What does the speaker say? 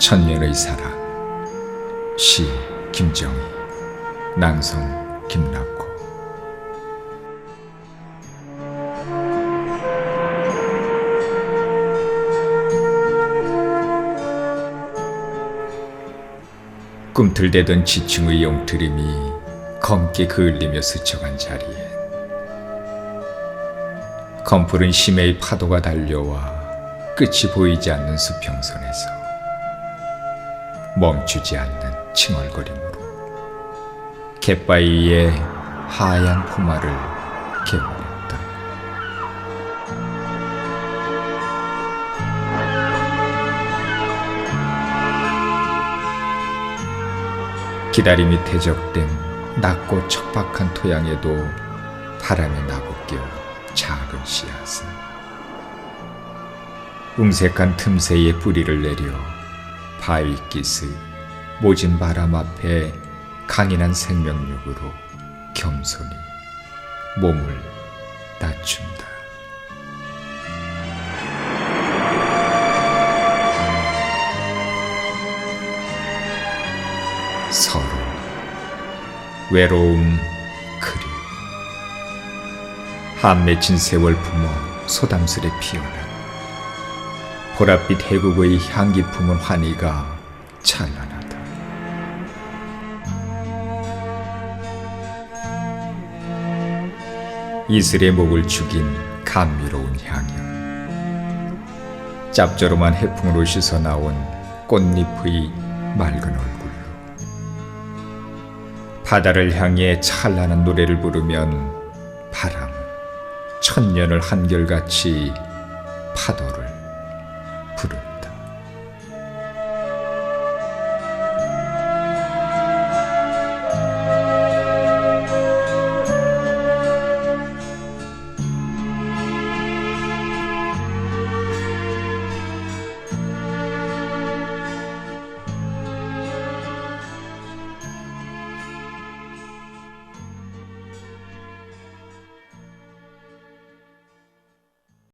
천년의 사랑 시 김정희 낭송 김락호. 꿈틀대던 지층의 용트림이 검게 그을리며 스쳐간 자리에 검푸른 심해의 파도가 달려와 끝이 보이지 않는 수평선에서 멈추지 않는 칭얼거림으로 갯바위의 하얀 포마를 개원했다. 기다림이 퇴적된 낮고 척박한 토양에도 바람에 나부껴 작은 씨앗은 음색한 틈새에 뿌리를 내려 바위기스 모진 바람 앞에 강인한 생명력으로 겸손히 몸을 낮춘다. 서로 외로움 그리 한 맺힌 세월 품어 소담스레 피어난 보랏빛 해국의 향기 품은 환희가 찬란하다. 이슬의 목을 죽인 감미로운 향연. 짭조름한 해풍으로 씻어 나온 꽃잎의 맑은 얼굴로. 바다를 향해 찬란한 노래를 부르면 바람 천년을 한결같이 파도를